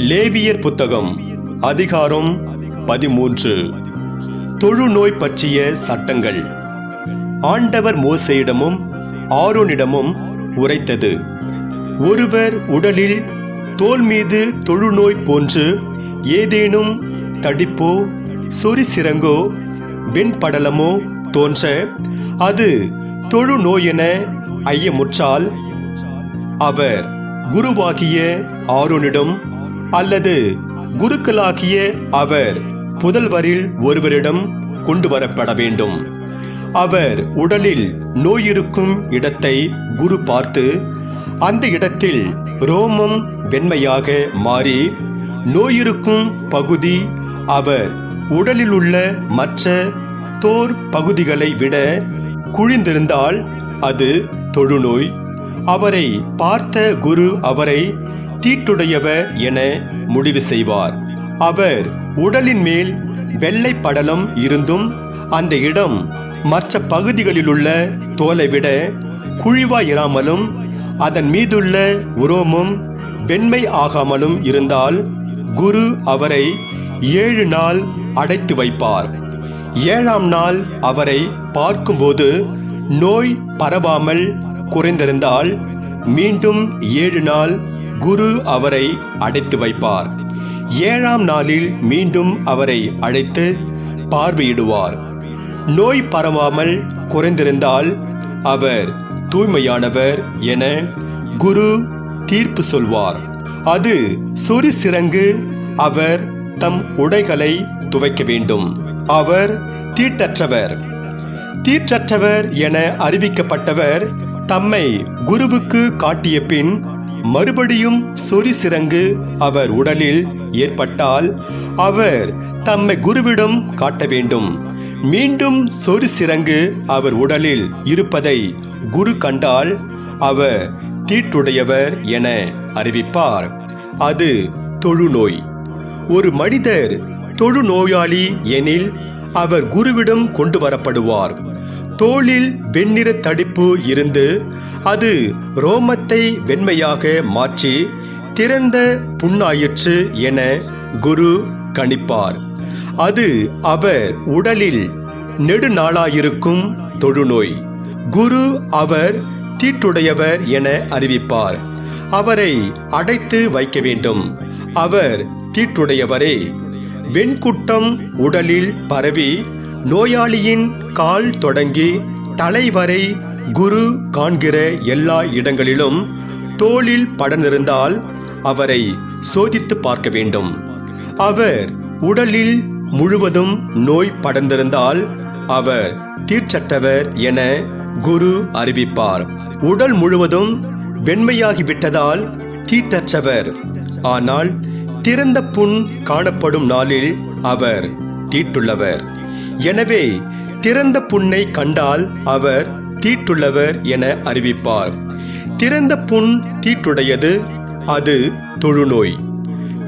லேவியர் புத்தகம் அதிகாரம் பதிமூன்று. தொழுநோய் பற்றிய சட்டங்கள். ஆண்டவர் மோசையிடமும் ஆரோனிடமும் உரைத்தது. ஒருவர் உடலில் தோல் மீது தொழுநோய் போன்று ஏதேனும் தடிப்போ சொரிசிறங்கோ வெண்படலமோ தோன்ற அது தொழுநோயென ஐயமுற்றால் அவர் குருவாகிய ஆரோனிடம் அல்லது குருக்களாகிய அவர் புதல்வரில் ஒருவரிடம் கொண்டு வரப்பட வேண்டும். அவர் உடலில் நோயிருக்கும் இடத்தை குரு பார்த்து அந்த இடத்தில் ரோமம் வெண்மையாக மாறி நோயிருக்கும் பகுதி அவர் உடலில் உள்ள மற்ற தோர் பகுதிகளை விட குழிந்திருந்தால் அது தொழுநோய். அவரை பார்த்த குரு அவரை தீட்டுடையவர் என முடிவு செய்வார். அவர் உடலின் மேல் வெள்ளை படலம் இருந்தும் அந்த இடம் மற்ற பகுதிகளிலுள்ள தோலை விட குழிவாயிராமலும் அதன் மீதுள்ள உரோமும் வெண்மை ஆகாமலும் இருந்தால் குரு அவரை ஏழு நாள் அடைத்து வைப்பார். ஏழாம் நாள் அவரை பார்க்கும்போது நோய் பரவாமல் குறைந்திருந்தால் மீண்டும் ஏழு நாள் குரு அவரை அடைத்து வைப்பார். ஏழாம் நாளில் மீண்டும் அவரை அழைத்து பார்வையிடுவார். நோய் பரவாமல் குறைந்திருந்தால் அவர் தூய்மையானவர் என குரு தீர்ப்பு சொல்வார். அது சொறி சிறங்கு அவர் தம் உடைகளை துவைக்க வேண்டும். அவர் தீட்டற்றவர். தீற்றற்றவர் என அறிவிக்கப்பட்டவர் தம்மை குருவுக்கு காட்டிய பின் மறுபடியும் சொறி சிறங்கு அவர் உடலில் ஏற்பட்டால் அவர் தம்மை குருவிடம் காட்ட வேண்டும். மீண்டும் சொறி சிறங்கு அவர் உடலில் இருப்பதை குரு கண்டால் அவர் தீட்டுடையவர் என அறிவிப்பார். அது தொழுநோய். ஒரு மனிதர் தொழுநோயாளி எனில் அவர் குருவிடம் கொண்டு வரப்படுவார். தோளில் வெண்ணிற தடிப்பு இருந்து அது ரோமத்தை வெண்மையாக மாற்றி திறந்த புண்ணாயிற்று என குரு கணிப்பார். அது அவர் உடலில் நெடுநாளாயிருக்கும் தொழுநோய். குரு அவர் தீட்டுடையவர் என அறிவிப்பார். அவரை அடைத்து வைக்க வேண்டும். அவர் தீட்டுடையவரே. வெண்குட்டம் உடலில் பரவி நோயாளியின் கால் தொடங்கி தலைவரை குரு காண்கிற எல்லா இடங்களிலும் தோளில் படர்ந்திருந்தால் அவரை சோதித்து பார்க்க வேண்டும். அவர் உடலில் முழுவதும் நோய் படர்ந்திருந்தால் அவர் தீர்ச்சற்றவர் என குரு அறிவிப்பார். உடல் முழுவதும் வெண்மையாகிவிட்டதால் தீட்டற்றவர். ஆனால் திறந்த புண் காணப்படும் நாளில் அவர் தீட்டுள்ளவர். எனவே திறந்த புண்ணை கண்டால் அவர் தீட்டுள்ளவர் என அறிவிப்பார். திறந்த புண் தீட்டுடையது அது தொழுநோய்.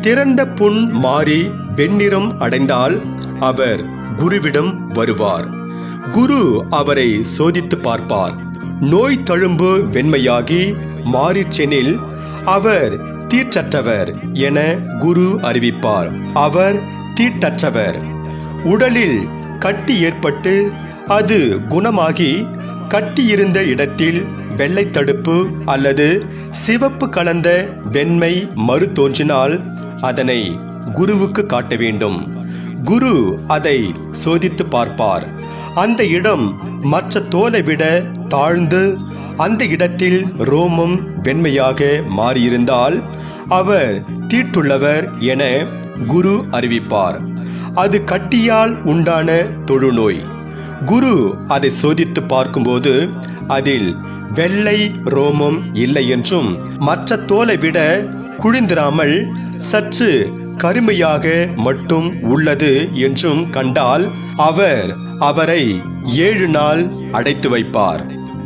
திறந்த புண் மாறி வெண்ணிறம் அடைந்தால் அவர் குருவிடம் வருவார். குரு அவரை சோதித்து பார்ப்பார். நோய் தழும்பு வெண்மையாகி மாறிச்செனில் அவர் தீற்றற்றவர் என குரு அறிவிப்பார். அவர் தீட்டற்றவர். உடலில் கட்டி ஏற்பட்டு அது குணமாகி கட்டியிருந்த இடத்தில் வெள்ளை தடுப்பு அல்லது சிவப்பு கலந்த வெண்மை மறு தோன்றினால் அதனை குருவுக்கு காட்ட வேண்டும். குரு அதை சோதித்து பார்ப்பார். அந்த இடம் மற்ற தோலை விட தாழ்ந்து அந்த இடத்தில் ரோமம் வெண்மையாக மாறியிருந்தால் அவர் தீட்டுள்ளவர் என குரு அறிவிப்பார். அது கட்டியால் உண்டான தொழுநோய். குரு அதை சோதித்து பார்க்கும்போது அதில் வெள்ளை ரோமம் இல்லை என்றும் மற்ற தோலை விட குழிந்திராமல் சற்று கருமையாக மட்டும் உள்ளது என்றும் கண்டால் அவர் அவரை ஏழு நாள் அடைத்து வைப்பார்.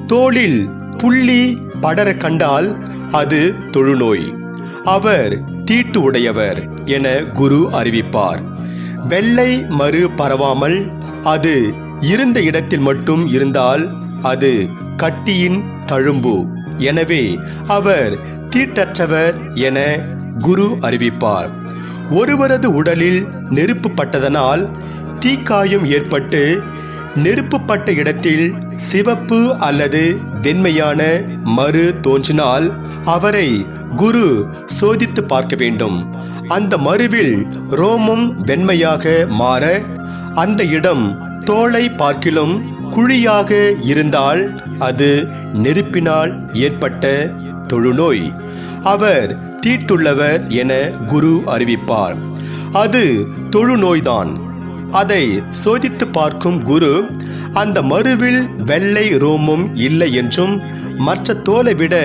தோளில் புள்ளி படர கண்டால் அது தொழுநோய். அவர் தீட்டு உடையவர் என குரு அறிவிப்பார். வெள்ளை மறு பரவாமல் அது இருந்த இடத்தில் மட்டும் இருந்தால் அது கட்டியின் தழும்பு. எனவே அவர் தீட்டற்றவர் என குரு அறிவிப்பார். ஒருவரது உடலில் நெருப்பு பட்டதனால் தீக்காயம் ஏற்பட்டு நெருப்புப்பட்ட இடத்தில் சிவப்பு அல்லது வெண்மையான மறு தோன்றினால் அவரை குரு சோதித்து பார்க்க வேண்டும். அந்த மருவில் ரோமம் வெண்மையாக மாற அந்த இடம் தோலை பார்க்கிலும் குழியாக இருந்தால் அது நெருப்பினால் ஏற்பட்ட தொழுநோய். அவர் தீட்டுள்ளவர் என குரு அறிவிப்பார். அது தொழுநோய்தான். அதை சோதித்து பார்க்கும் குரு அந்த மருவில் வெள்ளை ரோமம் இல்லை என்றும் மற்ற தோலை விட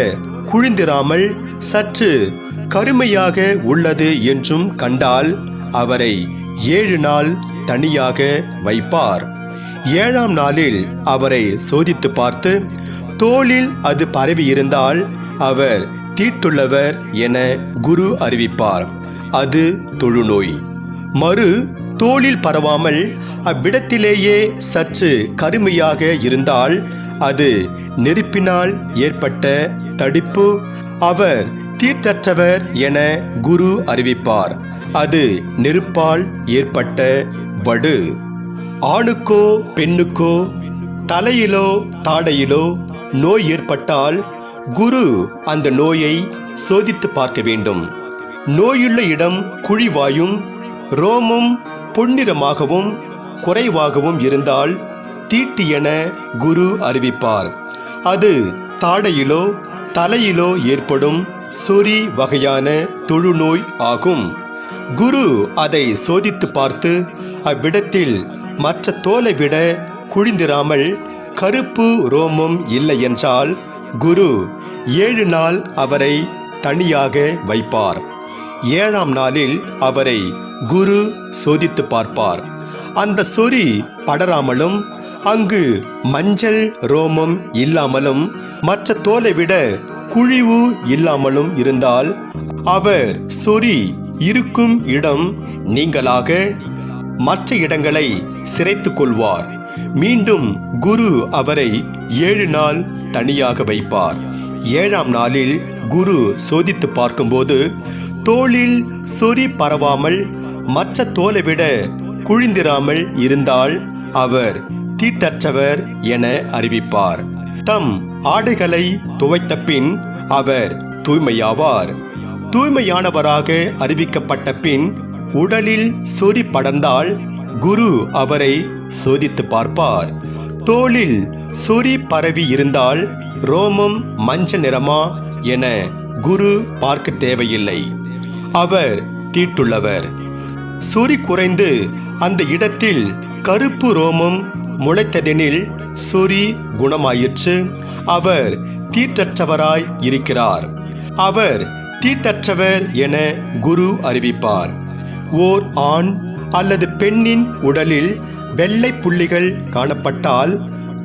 குழிந்திராமல் சற்று கருமையாக உள்ளது என்றும் கண்டால் அவரை ஏழு நாள் தனியாக வைப்பார். ஏழாம் நாளில் அவரை சோதித்து பார்த்து தோளில் அது பரவி இருந்தால் அவர் தீட்டுள்ளவர் என குரு அறிவிப்பார். அது தொழுநோய். மறு தோளில் பரவாமல் அவ்விடத்திலேயே சற்று கருமையாக இருந்தால் அது நெருப்பினால் ஏற்பட்ட தடிப்பு. அவர் தீட்டற்றவர் என குரு அறிவிப்பார். அது நெருப்பால் ஏற்பட்ட வடு. ஆணுக்கோ பெண்ணுக்கோ தலையிலோ தாடையிலோ நோய் ஏற்பட்டால் குரு அந்த நோயை சோதித்து பார்க்க வேண்டும். நோயுள்ள இடம் குழிவாயும் ரோமம் பொன்னிறமாகவும் குறைவாகவும் இருந்தால் தீட்டு என குரு அறிவிப்பார். அது தாடையிலோ தலையிலோ ஏற்படும் சொறி வகையான தொழுநோய் ஆகும். குரு அதை சோதித்து பார்த்து அவ்விடத்தில் மற்ற தோலை விட குழிந்திராமல் கருப்பு ரோமம் இல்லை என்றால் குரு ஏழு நாள் அவரை தனியாக வைப்பார். ஏழாம் நாளில் அவரை குரு சோதித்து பார்ப்பார். அந்த சொறி படராமலும் அங்கு மஞ்சள் ரோமம் இல்லாமலும் மற்ற தோலை விட குழிவு இல்லாமலும் இருந்தால் அவர் சொறி இருக்கும் இடம் நீங்களாக மற்ற இடங்களை சிறைத்து கொள்வார். மீண்டும் குரு அவரை ஏழு நாள் தனியாக வைப்பார். ஏழாம் நாளில் குரு சோதித்து பார்க்கும்போது தோளில் சொறி பரவாமல் மற்ற தோலை விட குழிந்திராமல் இருந்தால் அவர் தீட்டற்றவர் என அறிவிப்பார். தம் ஆடைகளை துவைத்த பின் அவர் தூய்மையாவார். தூய்மையானவராக அறிவிக்கப்பட்ட பின் உடலில் சொறி படர்ந்தால் குரு அவரை சோதித்து பார்ப்பார். தோளில் சொறி பரவி இருந்தால் ரோமம் மஞ்சள் நிறமா என குரு பார்க்க தேவையில்லை. அவர் தீட்டுள்ளவர். சொறி குறைந்து அந்த இடத்தில் கருப்பு ரோமம் முளைத்ததெனில் சொறி குணமாயிற்று. அவர் தீட்டற்றவராய் இருக்கிறார். அவர் தீட்டற்றவர் என குரு அறிவிப்பார். ஓர் ஆண் அல்லது பெண்ணின் உடலில் வெள்ளை புள்ளிகள் காணப்பட்டால்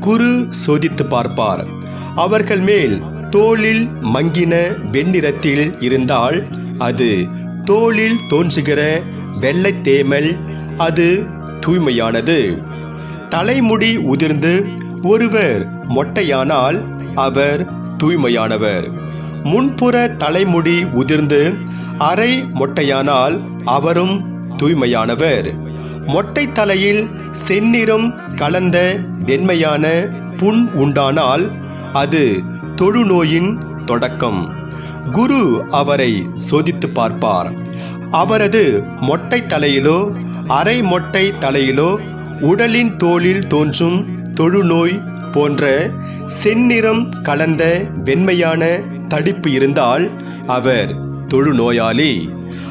குரு சோதித்து பார்ப்பார். அவர்கள் மேல் தோளில் மங்கின வெண்ணிறத்தில் இருந்தால் அது தோளில் தோன்றுகிற வெள்ளை தேமல். அது தூய்மையானது. தலைமுடி உதிர்ந்து ஒருவர் மொட்டையானால் அவர் தூய்மையானவர். முன்புற தலைமுடி உதிர்ந்து அரை மொட்டையானால் அவரும் தூய்மையானவர். மொட்டை தலையில் செந்நிறம் கலந்த வெண்மையான புண் உண்டானால் அது தொழுநோயின் தொடக்கம். குரு அவரை சோதித்து பார்ப்பார். அவரது மொட்டை தலையிலோ அரை மொட்டை தலையிலோ உடலின் தோலில் தோன்றும் தொழுநோய் போன்ற செந்நிறம் கலந்த வெண்மையான தடிப்பு இருந்தால் அவர் தொழுநோயாளி.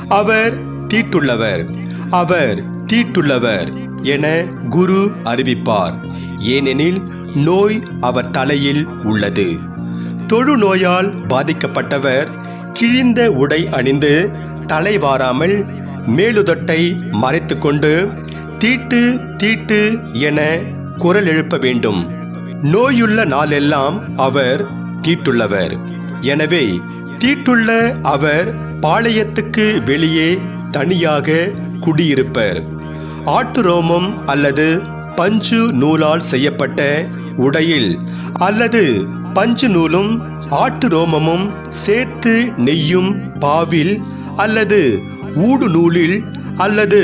அவர் தீட்டுள்ளவர் அவர் தீட்டுள்ளவர் என குரு அறிவிப்பார். ஏனெனில் நோய் அவர் தலையில் உள்ளது. தொழுநோயால் பாதிக்கப்பட்டவர் கிழிந்த உடை அணிந்து தலைவாராமல் மேலுதட்டை மறைத்து மறைத்துக்கொண்டு தீட்டு தீட்டு என குரல் எழுப்ப வேண்டும். நோயுள்ள நாளெல்லாம் அவர் தீட்டுள்ளவர். எனவே தீட்டுள்ள அவர் பாளையத்துக்கு வெளியே தனியாக குடியிருப்பர். ஆட்டு ரோமம் அல்லது பஞ்சு நூலால் செய்யப்பட்ட உடையில் அல்லது பஞ்சு நூலும் ஆட்டு ரோமமும் சேர்த்து நெய்யும் பாவில் அல்லது ஊடு நூலில் அல்லது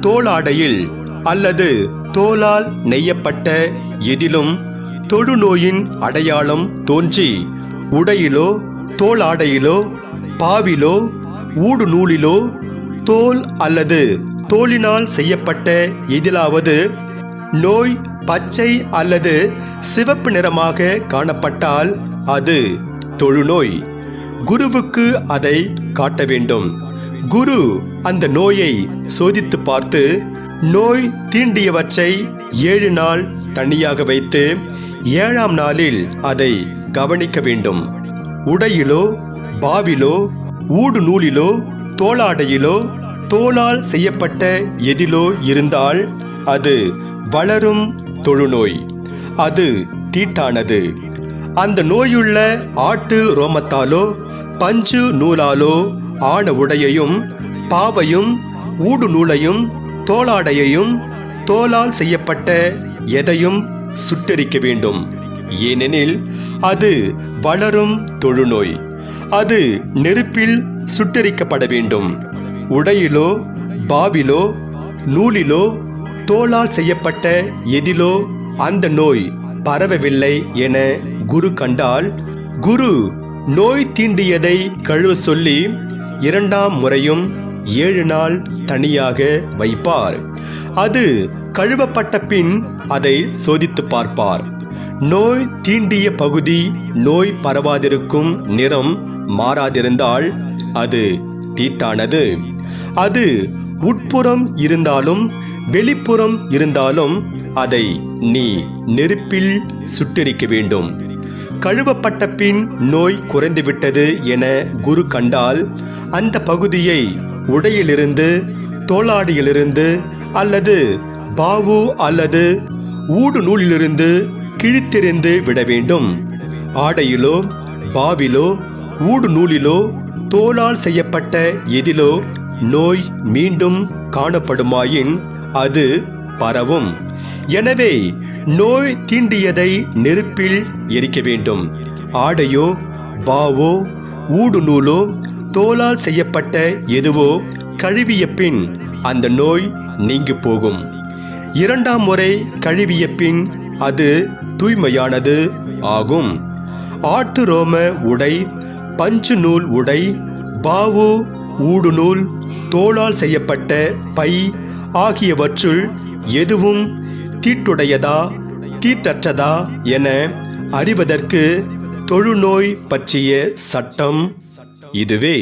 தோளாடையில் அல்லது தோலால் நெய்யப்பட்ட எதிலும் தொழுநோயின் அடையாளம் தோன்றி உடையிலோ தோளாடையிலோ பாவிலோ ஊடு நூலிலோ தோல் அல்லது தோலினால் செய்யப்பட்ட எதிலாவது நோய் பச்சை அல்லது சிவப்பு நிறமாக காணப்பட்டால் அது தொழுநோய். குருவுக்கு அதை காட்ட வேண்டும். குரு அந்த நோயை சோதித்து பார்த்து நோய் தீண்டியவற்றை ஏழு நாள் தனியாக வைத்து ஏழாம் நாளில் அதை கவனிக்க வேண்டும். உடையிலோ பாவிலோ ஊடு நூலிலோ தோளாடையிலோ தோளால் செய்யப்பட்ட எதிலோ இருந்தால் அது வளரும் தொழுநோய். அது தீட்டானது. அந்த நோயுள்ள ஆட்டு ரோமத்தாலோ பஞ்சு நூலாலோ ஆன உடையையும் பாவையும் ஊடு நூலையும் தோளாடையையும் தோலால் செய்யப்பட்ட எதையும் சுட்டெரிக்க வேண்டும். ஏனெனில் அது வளரும் தொழுநோய். அது நெருப்பில் சுட்டெரிக்கப்பட வேண்டும். உடையிலோ பாவிலோ நூலிலோ தோளால் செய்யப்பட்ட எதிலோ அந்த நோய் பரவவில்லை என குரு கண்டால் குரு நோய் தீண்டியதை கழுவ சொல்லி இரண்டாம் முறையும் ஏழு நாள் தனியாக வைப்பார். அது கழுவப்பட்ட பின் அதை சோதித்து பார்ப்பார். நோய் தீண்டிய பகுதி நோய் பரவாதிருக்கும் நிறம் மாறாதிருந்தால் அது தீட்டானது. அது உட்புறம் இருந்தாலும் வெளிப்புறம் இருந்தாலும் அதை நீ நெருப்பில் சுட்டெரிக்க வேண்டும். கழுவப்பட்ட பின் நோய் குறைந்துவிட்டது என குரு கண்டால் அந்த பகுதியை உடையிலிருந்து தோளாடியிலிருந்து அல்லது பாவு அல்லது ஊடு நூலிலிருந்து கிழித்தெறிந்து விட வேண்டும். ஆடையிலோ பாவிலோ ஊடு நூலிலோ தோலால் செய்யப்பட்ட எதிலோ நோய் மீண்டும் காணப்படுமாயின் அது பரவும். எனவே நோய் தீண்டியதை நெருப்பில் எரிக்க வேண்டும். ஆடையோ பாவோ ஊடு நூலோ தோலால் செய்யப்பட்ட எதுவோ கழுவிய பின் அந்த நோய் நீங்கி போகும். இரண்டாம் முறை கழுவிய பின் அது தூய்மையானது ஆகும். ஆட்டு ரோம உடை பஞ்சு நூல் உடை பாவு ஊடு நூல் தோளால் செய்யப்பட்ட பை ஆகியவற்றுள் எதுவும் தீட்டுடையதா தீட்டற்றதா என அறிவதற்கு தொழுநோய் பற்றிய சட்டம் இதுவே.